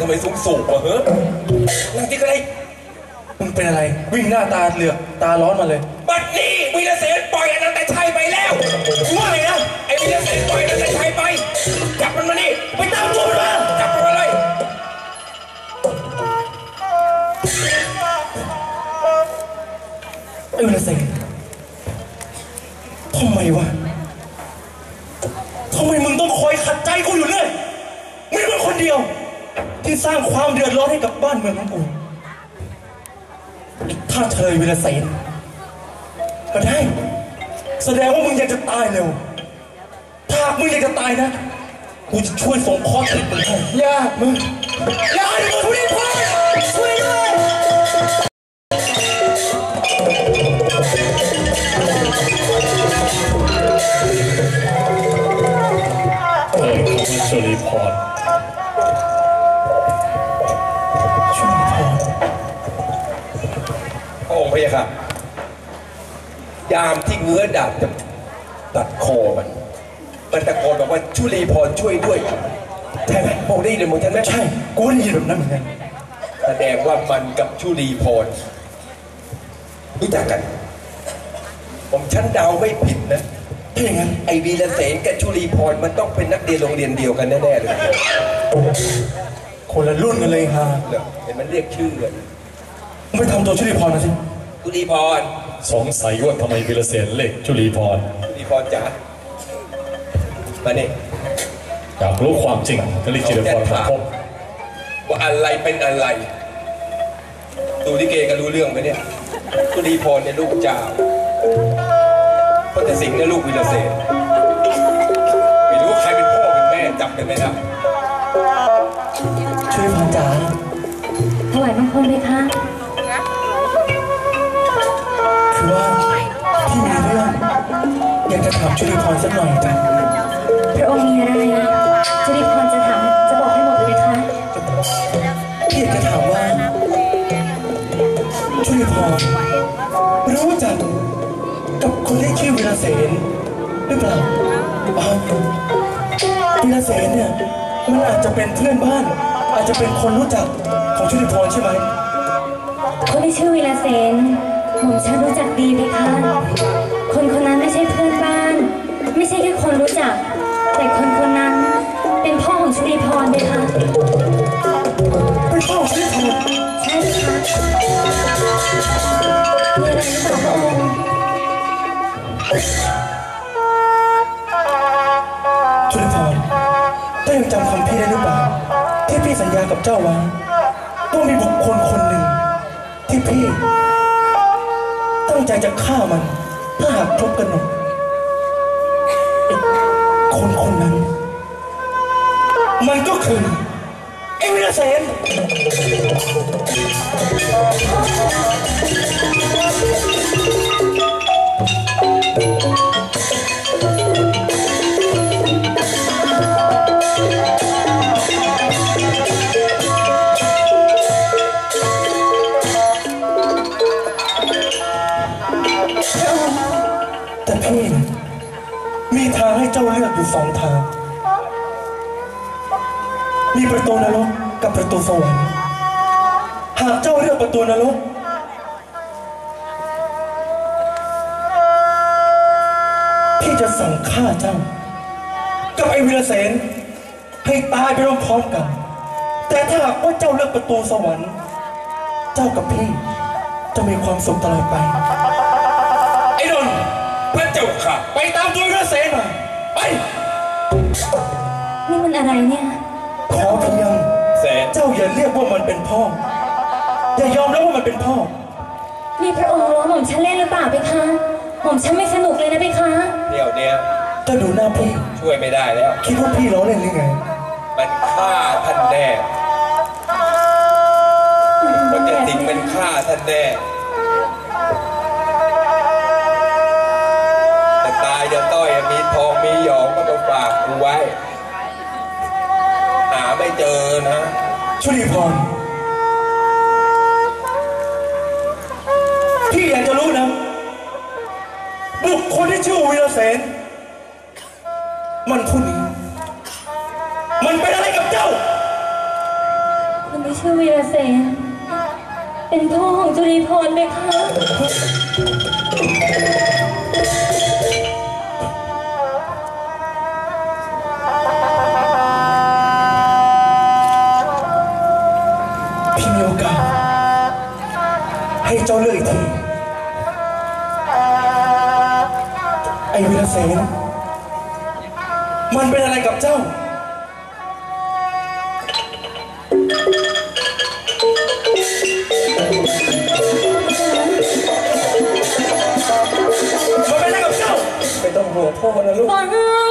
ทำไมสูงสูงวะเฮ้ยนั่งที่ก็ได้มึงเป็นอะไร วิ่งหน้าตาเหลือกตาร้อนมาเลย บัดนี้วีรเสนปล่อยอนันตชัยไปแล้วว่าไงนะไอ้วีรเสนปล่อยอนันตชัยไป จับมันมานี่ไปตามตัวมันมาจับมันมาเลยไอ้วิลเซนทำไมวะทำไมมึงต้องคอยขัดใจกูอยู่เรื่อยมึงเป็นคนเดียว ที่สร้างความเดือดร้อนให้กับบ้านเมืองของกูถ้าเธอวิลเซนก็ได้ แสดงว่ามึงอยากจะตายเร็ว ถ้าหากมึงอยากจะตายนะ กูจะช่วยส่งคอร์สติดมึงให้อย่ามึงอย่าให้มึงทุเรศพอช่วยด้วยเออขอบคุณสุริพร ค์พระยาค่ะ ยามที่เงื้อดาบจะตัดคอมัน มันตะโกนบอกว่าชุลีพรช่วยด้วย ใช่ไหมพระองค์ได้ยินเหมือนฉันไหมใช่ กูได้ยินแบบนั้นเหมือนกัน แสดงว่ามันกับชุลีพรรู้จักกัน ผมฉันเดาไม่ผิดนะถ้าอย่างนั้นไอวีรเสนกับชุลีพรมันต้องเป็นนักเรียนโรงเรียนเดียวกันแน่ๆเลยคนละรุ่นกันเลยฮะเหรอเห็นมันเรียกชื่อกันมึงไปทำตัวชุลีพรมาสิ ชุลีพรสงสัยว่าทำไมวิรเสนเล็กจุลีพรชุลีพรจ๋ามาเนี่ยอยากรู้ความจริงก็รีบจิรพรมาพบว่าอะไรเป็นอะไร ดูลิเกก็รู้เรื่องไหมเนี่ยชุลีพรเนี่ยลูกเจ้าพระเจ้าสิงห์เนี่ยลูกวีรเสนไม่รู้ว่าใครเป็นพ่อเป็นแม่จับกันไม่ได้ชุลีพรจ๋าถวายบังคมเลยค่ะ จะถามชุลีพรสักหน่อยจ้ะพระองค์มีอะไรจุริพรจะถามจะบอกให้หมดเลยคะพี่อยากจะถามว่าชุลีพรรู้จักกับคนที่ชื่อวีรเสนหรือเปล่าอ๋อวีรเสนเนี่ยมันอาจจะเป็นเพื่อนบ้าน อาจจะเป็นคนรู้จักของชุลีพรใช่ไหมคนที่ชื่อวีระเสนผมฉันรู้จักดีไหมคะ คนคนนั้นไม่ใช่เพื่อนบ้าน ถ้าหากพบกันหนดคนคนนั้น มันก็คือเอวิลเซน แต่พี่มีทางให้เจ้าเลือกอยู่สองทาง มีประตูนรกกับประตูสวรรค์ หากเจ้าเลือกประตูนรกพี่จะสั่งฆ่าเจ้า กับไอ้วีรเสนให้ตายไปพร้อมกัน แต่ถ้าหากว่าเจ้าเลือกประตูสวรรค์ เจ้ากับพี่จะมีความสุขตลอดไป ไอ้นน จ้าค่ะ ไปตามตัววีรเสนมาไปนี่มันอะไรเนี่ย ขอเพียงแสนเจ้าอย่าเรียกว่ามันเป็นพ่อ อย่ายอมรับว่ามันเป็นพ่อ นี่พระองค์รู้ว่าหม่อมฉันเล่นหรือเปล่าไปคะหม่อมฉันไม่สนุกเลยนะไปคะเดี๋ยวเนี้ยเจ้าดูหน้าพี่ ช่วยไม่ได้แล้ว คิดว่าพี่ล้อเล่นหรือไง มันฆ่าท่านแน่พระเจ้าสิงห์มันฆ่าท่านแน่ เจอนะชุลีพรพี่อยากจะรู้นะ บุคคลที่ชื่อวีรเสนมันผู้นี้ มันเป็นอะไรกับเจ้าไม่ชื่อวีรเสนเป็นพ่อของจุลีพรไหมคะ นมันเป็นอะไรกับเจ้า มันเป็นอะไรกับเจ้า ไม่ต้องห่วงพ่อนะลูก ฟัง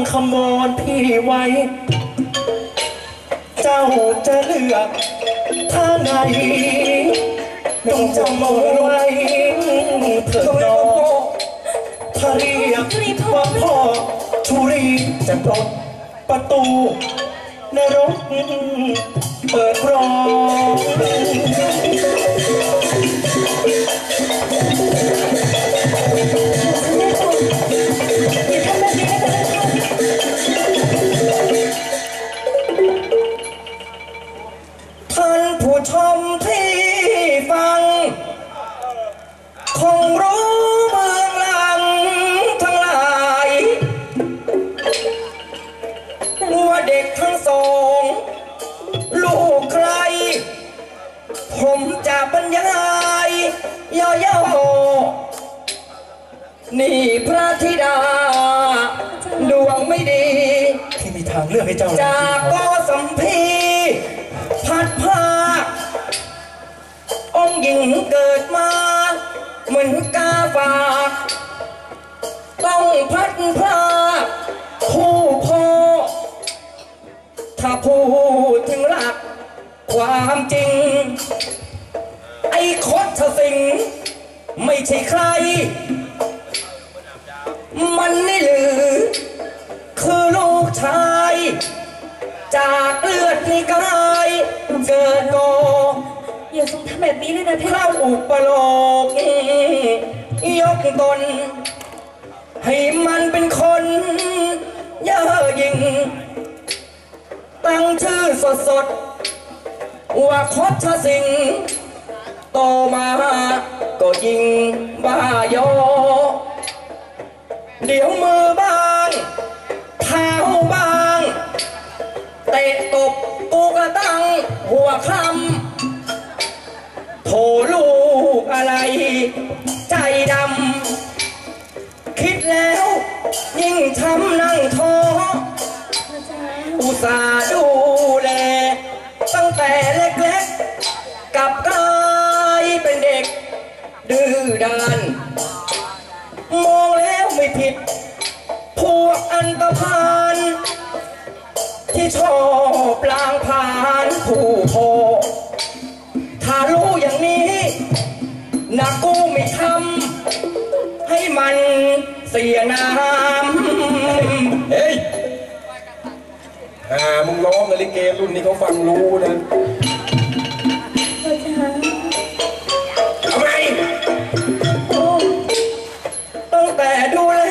จงฟังคำวอนพี่ไว้ เจ้าจะเลือกท่าไหนจงจำเอาไว้เถิดน้องถ้าเรียกว่าพ่อชุรีจะปลดประตูนรกเปิดรอง เกิดมาเหมือนกาฝากต้องพัดพลาคู่พ่อถ้าพูดถึงหลักความจริง ไอ้คดทสิงไม่ใช่ใคร มันนี่หรือ คือลูกชาย จากเลือดในกายเกิดโก อย่าทรงทำแบบนี้เลยนะพี่เข้าอุปโลกยกตนให้มันเป็นคนเย่อหยิ่ง ตั้งชื่อสดสดๆว่าคดชสิงห์โตมาก็ยิงบ้ายอ เดี๋ยวมือบางเท้าบาง เตะตบกูกระตังหัวคำ สาดูแล ตั้งแต่เล็กๆกลับกลายเป็นเด็ก ดื้อด้าน มองแล้วไม่ผิด พวกอันตรพานที่ชอบลางผ่านผู้โพถ้ารู้อย่างนี้นะกูไม่ทำให้มันเสียน้ำ ร้องนะลิเกรุ่นนี้เขาฟังรู้นะพ่อจ๋าทำไม โอ้ตั้งแต่ดูแล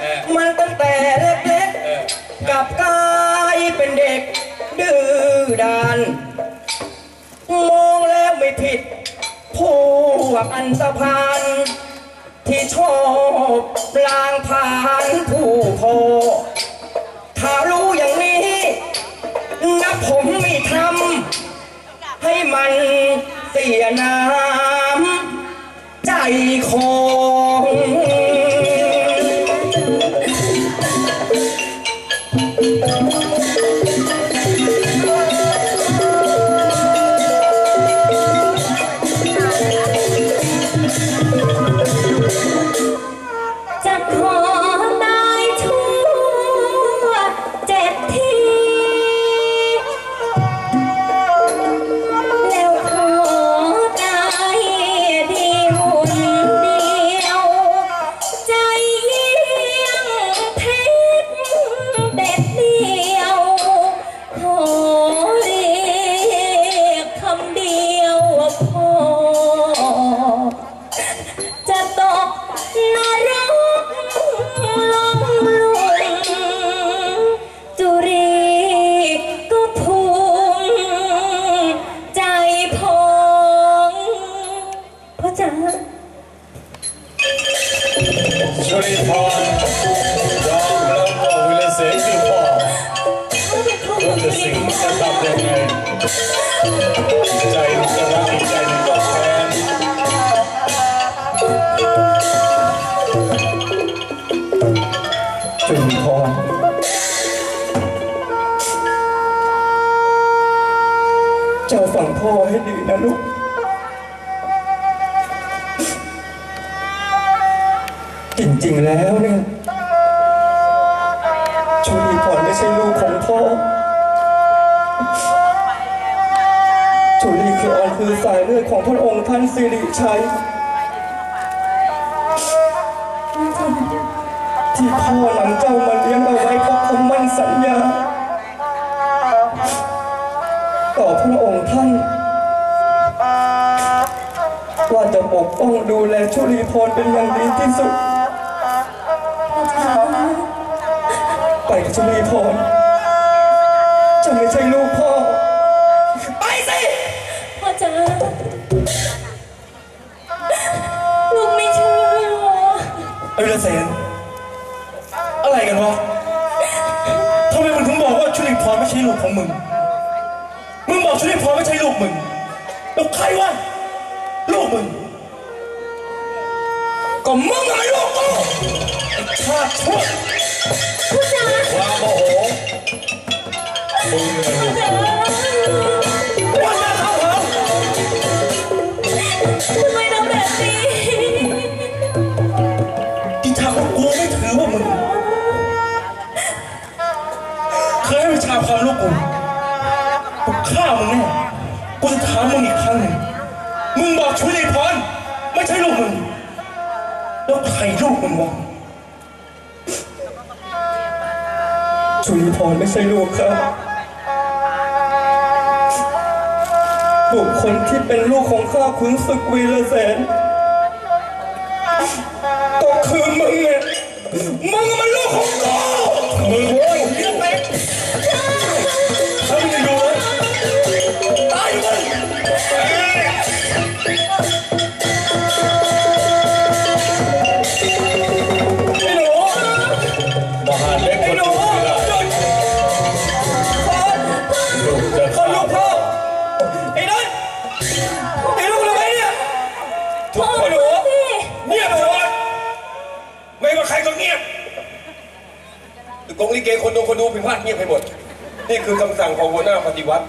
เออ มันตั้งแต่เล็กเออๆกลับกลายเป็นเด็ก ดื้อด้าน มองแล้วไม่ผิดพวกอันตพาน ที่ชอบลางผ่านผู้โพถ้ารู้อย่างนี้นะ ผมไม่ทำให้มันเสียน้ำใจขอ ชุริพรยอมรับว่าวิลเสนคือพ่อพ่อเป็นพ่อขรู้องจะสิงจะทำยังไงใจจะรักอีกใจหนึงก็แค้นจุลีพรเจ้าฟังพ่อให้ดีนะลูก ริง ๆ แล้วเนี่ยจุลีพรไม่ใช่ลูกของพ่อจุลีคือออนคือสายเลือดของพระองค์ท่านสิริชัย ที่พ่อนำเจ้ามาเลี้ยงเอาไว้เพราะคำมั่นสัญญา ต่อพระองค์ท่านว่าจะปกป้องดูแลชุลีพรเป็นอย่างดีที่สุด ไปกับชุลีพรจะไม่ใช่ลูกพ่อ ไปสิ พ่อจ๋าลูกไม่เชื่อไอ้เรเสนอะไรกันวะทำไมมึงถึงบอกว่าชุลีพรไม่ใช่ลูกของมึง มึงบอกชุลีพรไม่ใช่ลูกมึงแล้วใครวะลูกมึง ก็มึงทำไมลูกกู ไอ้าชั่วพ่อจ๋าความโมโหมึงเนี่ยลูกจ๋าว่าจะทำเหรอทำไมทำแบบนี้ที่ทำกับกูไม่ถือว่ามึง เคยให้วิชาความลูกกูกูฆ่ามึงแน่กูจะถามมึงอีกครั้งหนึ่งมึงบอกชุลีพรไม่ใช่ลูกมึงแล้วใครลูกมึงวะ ชุมพรไม่ใช่ลูกครับบุคคลที่เป็นลูกของข้าคุนศึกวีรเสน กงลิเกคนดูคนดูพิมพ์พลาดเงียบไปหมด นี่คือคำสั่งของหัวหน้าปฏิวัติ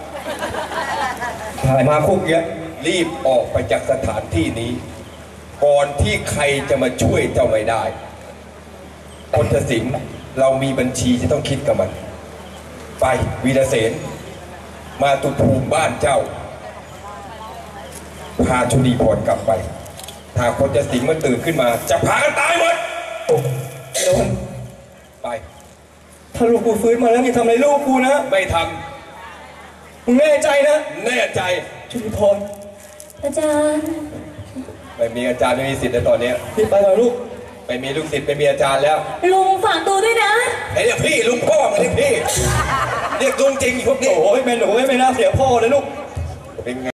ถ่ายมาคุกเยอะรีบออกไปจากสถานที่นี้ ก่อนที่ใครจะมาช่วยเจ้าไม่ได้พลสิงห์เรามีบัญชีที่ต้องคิดกับมัน ไปวีรเสนมาตุภูมิบ้านเจ้า พาชุลีพรกลับไปถ้าพลสิงห์มันตื่นขึ้นมา จะพากันตายหมดไอ้โดนไป ถ้าลูกกูฟื้นมาแล้วอย่าทำอะไรลูกกูนะไม่ทมึงแน่ใจนะำแน่ใจ ชุลีพรอาจารย์ ไม่มีอาจารย์ไม่มีสิทธิ์ในตอนเนี้ยรีบไปกับลูกไม่มีลูกศิษย์ไม่มีอาจารย์แล้วลุงฝากตัวด้วยนะไอ้เรียกพี่ลุงพ่อมาเรียกพี่ เรียกลุงจริงพวกนี้โอ้ยแม่หนูไม่น่าเสียพ่อเลยลูก เป็นไง